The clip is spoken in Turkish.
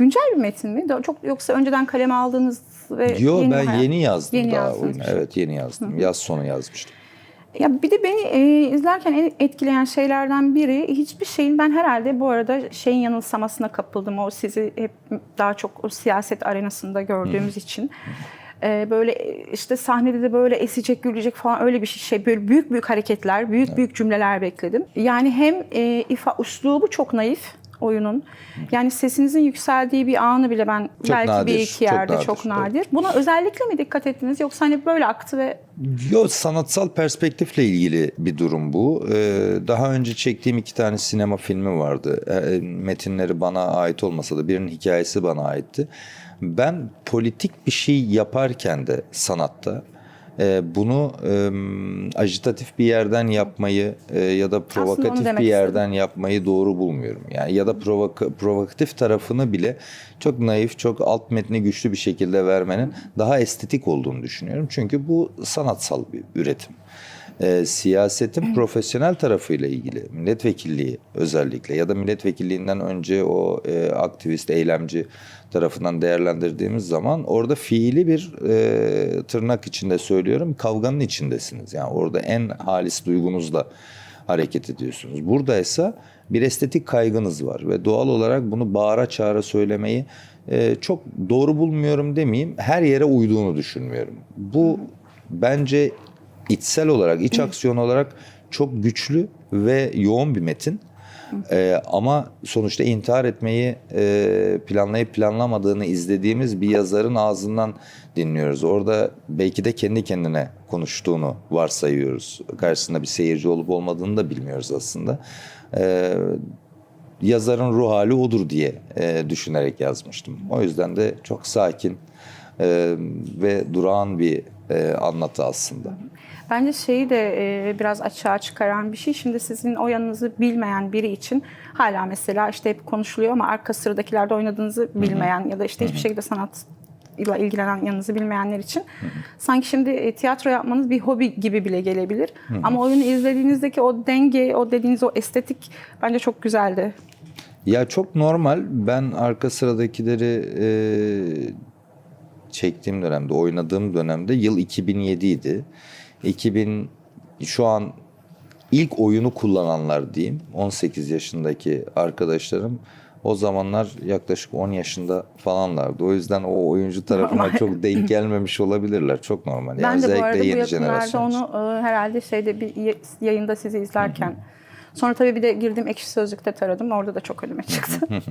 Güncel bir metin mi? Çok yoksa önceden kaleme aldığınız ve Yo yeni ben hayat- yeni yazdım Yeni daha. şey. Evet yeni yazdım. Yaz sonu yazmıştım. Ya bir de beni e, izlerken en etkileyen şeylerden biri hiçbir şeyin ben herhalde bu arada şeyin yanılsamasına kapıldım. O sizi hep daha çok o siyaset arenasında gördüğümüz için. E, böyle e, işte sahnede de böyle esecek, gülecek falan öyle bir şey. Böyle büyük büyük hareketler, büyük büyük cümleler bekledim. Yani hem e, ifa üslubu çok naif oyunun. Yani sesinizin yükseldiği bir anı bile ben Çok belki nadir, bir iki çok yerde nadir, çok evet. nadir. Buna özellikle mi dikkat ettiniz yoksa hani böyle aktı ve Yo sanatsal perspektifle ilgili bir durum bu. Ee, daha önce çektiğim iki tane sinema filmi vardı. Ee, metinleri bana ait olmasa da birinin hikayesi bana aitti. Ben politik bir şey yaparken de sanatta e, bunu e, ajitatif bir yerden yapmayı e, ya da provokatif bir yerden yapmayı doğru bulmuyorum. Yani ya da provoka- provokatif tarafını bile çok naif, çok alt metni güçlü bir şekilde vermenin daha estetik olduğunu düşünüyorum. Çünkü bu sanatsal bir üretim. Ee, siyasetin profesyonel tarafıyla ilgili milletvekilliği özellikle ya da milletvekilliğinden önce o e, aktivist eylemci tarafından değerlendirdiğimiz zaman orada fiili bir e, tırnak içinde söylüyorum kavganın içindesiniz. Yani orada en halis duygunuzla hareket ediyorsunuz. Burada ise bir estetik kaygınız var ve doğal olarak bunu bağıra çağıra söylemeyi e, çok doğru bulmuyorum demeyeyim. Her yere uyduğunu düşünmüyorum. Bu bence içsel olarak, iç aksiyon olarak çok güçlü ve yoğun bir metin. E, ama sonuçta intihar etmeyi e, planlayıp planlamadığını izlediğimiz bir yazarın ağzından dinliyoruz. Orada belki de kendi kendine konuştuğunu varsayıyoruz. Karşısında bir seyirci olup olmadığını da bilmiyoruz aslında. E, yazarın ruh hali odur diye e, düşünerek yazmıştım. O yüzden de çok sakin e, ve durağan bir e, anlatı aslında. Bence şeyi de e, biraz açığa çıkaran bir şey. Şimdi sizin o yanınızı bilmeyen biri için hala mesela işte hep konuşuluyor ama arka sıradakilerde oynadığınızı bilmeyen ya da işte hiçbir şekilde sanatla ilgilenen yanınızı bilmeyenler için sanki şimdi e, tiyatro yapmanız bir hobi gibi bile gelebilir. Ama oyunu izlediğinizdeki o denge, o dediğiniz o estetik bence çok güzeldi. Ya çok normal. Ben arka sıradakileri e, çektiğim dönemde, oynadığım dönemde yıl 2007 idi. 2000 şu an ilk oyunu kullananlar diyeyim. 18 yaşındaki arkadaşlarım o zamanlar yaklaşık 10 yaşında falanlardı. O yüzden o oyuncu tarafına Normal. çok denk gelmemiş olabilirler. Çok normal. Yani ben de bu arada bu yeni yakınlarda jenerasyon onu e, herhalde şeyde bir yayında sizi izlerken Sonra tabii bir de girdim ekşi sözlükte taradım. Orada da çok önüme çıktı.